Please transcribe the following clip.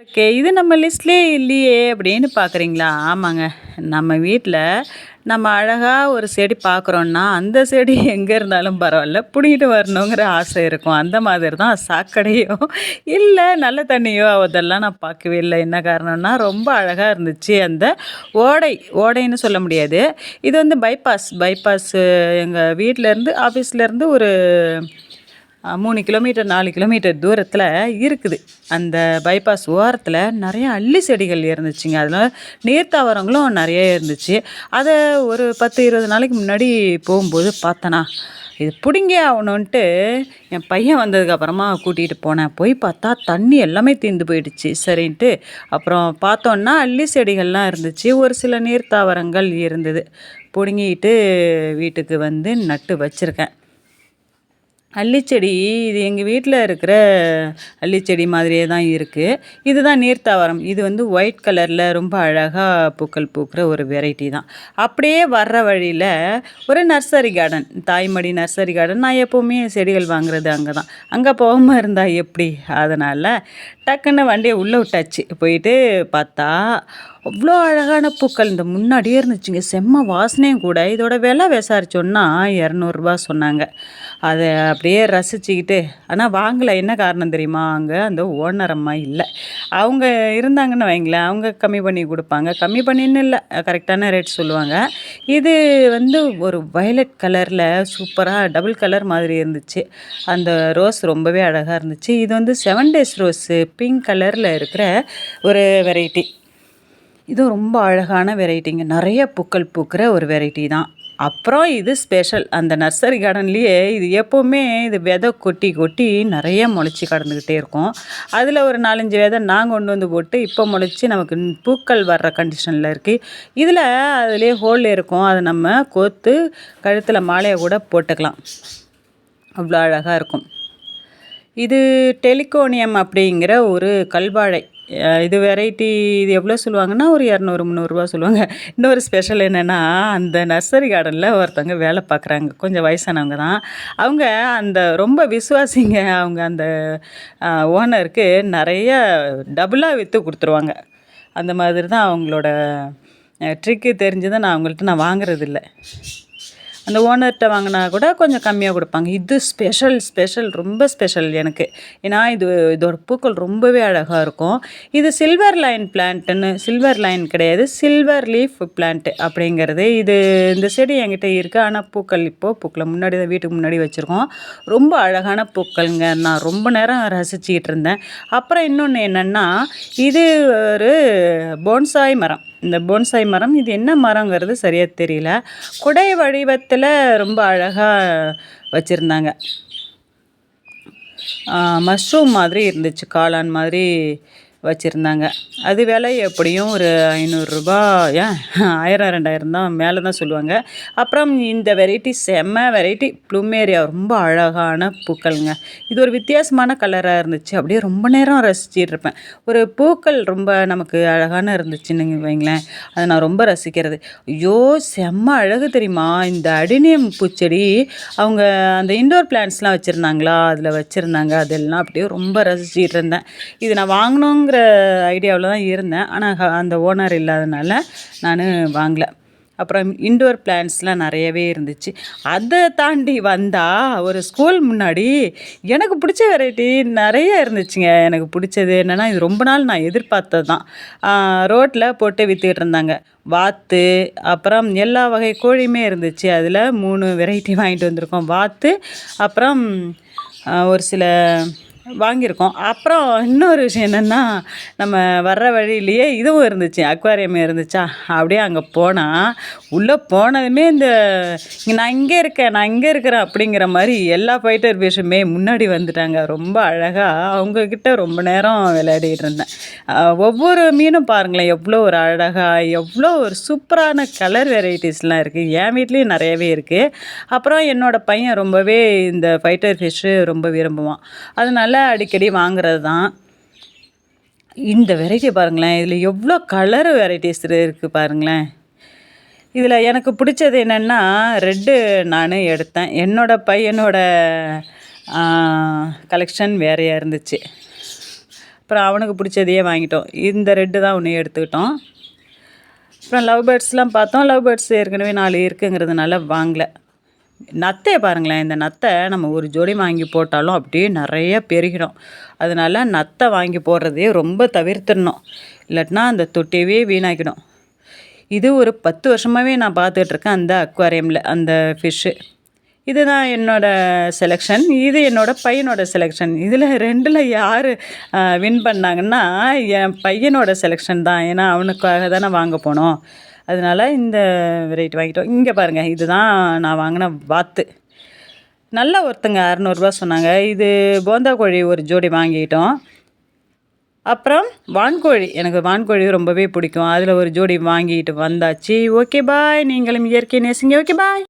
Okay. இது நம்ம லிஸ்ட்லேயே இல்லையே அப்படின்னு பார்க்குறீங்களா? ஆமாங்க. நம்ம வீட்டில் நம்ம அழகாக ஒரு செடி பார்க்குறோன்னா அந்த செடி எங்கே இருந்தாலும் பரவாயில்ல பிடிங்கிட்டு வரணுங்கிற ஆசை இருக்கும். அந்த மாதிரி தான் சாக்கடையோ, இல்லை நல்ல தண்ணியோ அதெல்லாம் நான் பார்க்கவே இல்லை என்ன காரணம்னா, ரொம்ப அழகாக இருந்துச்சு. அந்த ஓடை ஓடைன்னு சொல்ல முடியாது. இது வந்து பைபாஸ் பைபாஸு எங்கள் வீட்டிலேருந்து ஆஃபீஸ்லேருந்து ஒரு மூணு கிலோமீட்டர், நாலு கிலோமீட்டர் தூரத்தில் இருக்குது. அந்த பைபாஸ் ஓரத்தில் நிறைய அள்ளி செடிகள் இருந்துச்சுங்க. அதனால நீர்த்தாவரங்களும் நிறைய இருந்துச்சு. அதை ஒரு 10, 20 நாளைக்கு முன்னாடி போகும்போது பார்த்தேனா, இது பிடுங்கி ஆகணுன்ட்டு என் பையன் வந்ததுக்கப்புறமா கூட்டிகிட்டு போனேன். போய் பார்த்தா தண்ணி எல்லாமே தீர்ந்து போயிடுச்சு. சரின்ட்டு அப்புறம் பார்த்தோன்னா, அள்ளி செடிகள்லாம் இருந்துச்சு. ஒரு சில நீர்த்தாவரங்கள் இருந்தது. பிடுங்கிட்டு வீட்டுக்கு வந்து நட்டு வச்சுருக்கேன் அல்லிச்செடி இது எங்கள் வீட்டில் இருக்கிற அல்லிச்செடி மாதிரியே தான் இருக்குது இதுதான் நீர்த்தாவரம். இது வந்து ஒயிட் கலரில் ரொம்ப அழகாக பூக்கள் பூக்கிற ஒரு வெரைட்டி தான். அப்படியே வர்ற வழியில் ஒரு nursery garden. Thaimadi nursery garden. நான் எப்போவுமே செடிகள் வாங்குறது அங்கே தான். அங்கே போகாமல் இருந்தால் எப்படி? அதனால் டக்குன்னு வண்டியை உள்ளே விட்டாச்சு. போயிட்டு பார்த்தா, அவ்வளோ அழகான பூக்கள் இந்த முன்னாடியே இருந்துச்சுங்க. செம்ம வாசனையும் கூட. இதோட விலை விசாரிச்சோன்னா இரநூறுபா சொன்னாங்க. அதை அப்படியே ரசிச்சுக்கிட்டு ஆனால் வாங்கலை என்ன காரணம் தெரியுமா? அங்கே அந்த ஓனர் அம்மா இல்லை அவங்க இருந்தாங்கன்னு வைங்களேன், அவங்க கம்மி பண்ணி கொடுப்பாங்க கம்மி பண்ணின்னு இல்லை கரெக்டான ரேட் சொல்லுவாங்க. இது வந்து ஒரு வயலட் கலரில் சூப்பராக டபுள் கலர் மாதிரி இருந்துச்சு. அந்த ரோஸ் ரொம்பவே அழகாக இருந்துச்சு. இது வந்து செவன் டேஸ் ரோஸு பிங்க் கலரில் இருக்கிற ஒரு வெரைட்டி. இதுவும் ரொம்ப அழகான வெரைட்டிங்க. நிறைய பூக்கள் பூக்கிற ஒரு வெரைட்டி தான். அப்புறம் இது ஸ்பெஷல். அந்த நர்சரி கார்டன்லேயே இது எப்போவுமே இது விதை கொட்டி கொட்டி நிறைய முளைச்சி கடந்துக்கிட்டே இருக்கும். அதில் ஒரு 4, 5 விதை நாங்கள் கொண்டு வந்து போட்டு, இப்போ முளைச்சி நமக்கு பூக்கள் வர்ற கண்டிஷனில் இருக்குது இதில் அதுலேயே ஹோல் இருக்கும். அதை நம்ம கோர்த்து கழுத்தில் மாலையை கூட போட்டுக்கலாம். அவ்வளோ அழகாக இருக்கும். இது டெலிகோனியம் அப்படிங்கிற ஒரு கல்வாழை. இது வெரைட்டி இது எவ்வளோ சொல்லுவாங்கன்னா, ஒரு இரநூறு முந்நூறுரூவா சொல்லுவாங்க. இன்னொரு ஸ்பெஷல் என்னென்னா அந்த நர்சரி கார்டனில் ஒருத்தவங்க வேலை பார்க்குறாங்க. கொஞ்சம் வயசானவங்க தான். அவங்க அந்த ரொம்ப விசுவாசிங்க. அவங்க அந்த ஓனருக்கு நிறைய டபுளாக விற்று கொடுத்துருவாங்க அந்த மாதிரி தான் அவங்களோட ட்ரிக்கு தெரிஞ்சு தான் நான் அவங்கள்ட்ட நான் வாங்குறதில்ல. அந்த ஓனர்கிட்ட வாங்கினா கூட கொஞ்சம் கம்மியாக கொடுப்பாங்க இது ஸ்பெஷல் ஸ்பெஷல் ரொம்ப ஸ்பெஷல் எனக்கு. ஏன்னா, இது இதோட பூக்கள் ரொம்பவே அழகாக இருக்கும். இது சில்வர் லைன் பிளான்ட்டுன்னு சில்வர் லைன் கிடையாது. சில்வர் லீஃப் பிளான்ட்டு அப்படிங்கிறது. இது இந்த செடி என்கிட்ட இருக்குது ஆனால் பூக்கள் இப்போ பூக்களை முன்னாடி தான் வீட்டுக்கு முன்னாடி வச்சுருக்கோம் ரொம்ப அழகான பூக்கள்ங்க. நான் ரொம்ப நேரம் ரசிச்சுக்கிட்டு இருந்தேன். அப்புறம் இன்னொன்று என்னன்னா, இது ஒரு போன்சாய் மரம். இந்த போன்சாய் மரம் இது என்ன மரங்கிறது சரியா தெரியல. குடை வடிவத்தில் ரொம்ப அழகா வச்சிருந்தாங்க. மஷ்ரூம் மாதிரி இருந்துச்சு. காளான் மாதிரி வச்சுருந்தாங்க அது விலை எப்படியும் ஒரு ரூ. 500 ஏன் 1000, 2000 தான் மேலே தான் சொல்லுவாங்க. அப்புறம் இந்த வெரைட்டி செம்ம வெரைட்டி ப்ளூமேரியா ரொம்ப அழகான பூக்கள்ங்க. இது ஒரு வித்தியாசமான கலராக இருந்துச்சு. அப்படியே ரொம்ப நேரம் ரசிச்சுட்டு இருப்பேன். ஒரு பூக்கள் ரொம்ப நமக்கு அழகான இருந்துச்சுன்னு வைங்களேன், அதை நான் ரொம்ப ரசிக்கிறது. ஐயோ! செம்ம அழகு தெரியுமா? இந்த அடினியம் பூச்செடி அவங்க அந்த இண்டோர் பிளான்ஸ்லாம் வச்சுருந்தாங்களா அதில் வச்சுருந்தாங்க அதெல்லாம் அப்படியே ரொம்ப ரசிச்சுட்டு இருந்தேன். இது நான் வாங்குகிற ஐடியாவில் தான் இருந்தேன். ஆனால் அந்த ஓனர் இல்லாதனால நான் வாங்கலை அப்புறம் இன்டோர் பிளான்ஸ்லாம் நிறையவே இருந்துச்சு. அதை தாண்டி வந்தால் ஒரு ஸ்கூல் முன்னாடி எனக்கு பிடிச்ச வெரைட்டி நிறைய இருந்துச்சுங்க. எனக்கு பிடிச்சது என்னென்னா இது ரொம்ப நாள் நான் எதிர்பார்த்தது தான். ரோட்டில் போட்டு விற்றுக்கிட்டு இருந்தாங்க. வாத்து, அப்புறம் எல்லா வகை கோழியுமே இருந்துச்சு. அதில் மூணு வெரைட்டி வாங்கிட்டு வந்திருக்கோம். வாத்து, அப்புறம் ஒரு சில வாங்கியிருக்கோம். அப்புறம் இன்னொரு விஷயம் என்னன்னா, நம்ம வர்ற வழியிலேயே இதுவும் இருந்துச்சு. அக்வாரியம் இருந்துச்சா, அப்படியே அங்கே போனால் உள்ளே போனதுமே இந்த நான் இங்கே இருக்கேன், நான் இங்கே இருக்கிறேன் அப்படிங்கிற மாதிரி எல்லா ஃபைட்டர் பேஷுமே முன்னாடி வந்துட்டாங்க. ரொம்ப அழகாக அவங்கக்கிட்ட ரொம்ப நேரம் விளையாடிட்டு இருந்தேன். ஒவ்வொரு மீனும் பாருங்களேன், எவ்வளோ ஒரு அழகாக எவ்வளோ ஒரு சூப்பரான கலர் வெரைட்டிஸ்லாம் இருக்குது என் வீட்லேயும் நிறையவே இருக்குது அப்புறம் என்னோடய பையன் ரொம்பவே இந்த ஃபைட்டர் ஃபிஷ்ஷு ரொம்ப விரும்புவான். அதனால அடிக்கடி வாங்குறது தான். இந்த வெரைட்டி பாருங்களேன். இதில் எவ்வளோ கலர் வெரைட்டிஸ் இருக்குது பாருங்களேன். இதில் எனக்கு பிடிச்சது என்னென்னா ரெட்டு நான் எடுத்தேன். என்னோடய பையனோட கலெக்ஷன் வேறையாக இருந்துச்சு. அப்புறம் அவனுக்கு பிடிச்சதையே வாங்கிட்டோம் இந்த ரெட்டு தான் ஒன்று எடுத்துக்கிட்டோம் அப்புறம் லவ் பேர்ட்ஸ்லாம் பார்த்தோம் லவ் பேர்ட்ஸ் ஏற்கனவே நாலு இருக்குங்கிறதுனால வாங்கலை நத்தையை பாருங்களேன் இந்த நத்தை நம்ம ஒரு ஜோடி வாங்கி போட்டாலும் அப்படியே நிறைய பெருகிடும். அதனால நத்தை வாங்கி போடுறதையே ரொம்ப தவிர்த்துடணும். இல்லாட்டினா அந்த தொட்டியவே வீணாக்கிடும் இது ஒரு பத்து வருஷமாகவே நான் பார்த்துட்ருக்கேன் அந்த அக்வாரியமில் அந்த ஃபிஷ்ஷு இதுதான் என்னோடய செலெக்ஷன் இது என்னோடய பையனோட செலெக்ஷன் இதில் ரெண்டில் யார் வின் பண்ணாங்கன்னா என் பையனோட செலெக்ஷன் தான். ஏன்னா அவனுக்காக தானே வாங்க போனோம். அதனால இந்த வெரைட்டி வாங்கிட்டோம். இங்கே பாருங்கள் இதுதான் நான் வாங்கின வாத்து. நல்ல ஒருத்தங்க அறநூறுபா சொன்னாங்க. இது போந்தா கோழி ஒரு ஜோடி வாங்கிட்டோம். அப்புறம் வான்கோழி. எனக்கு வான்கோழி ரொம்பவே பிடிக்கும். அதில் ஒரு ஜோடி வாங்கிட்டு வந்தாச்சு. ஓகே பாய் நீங்களும் இயற்கை நேசிங்க. Okay bye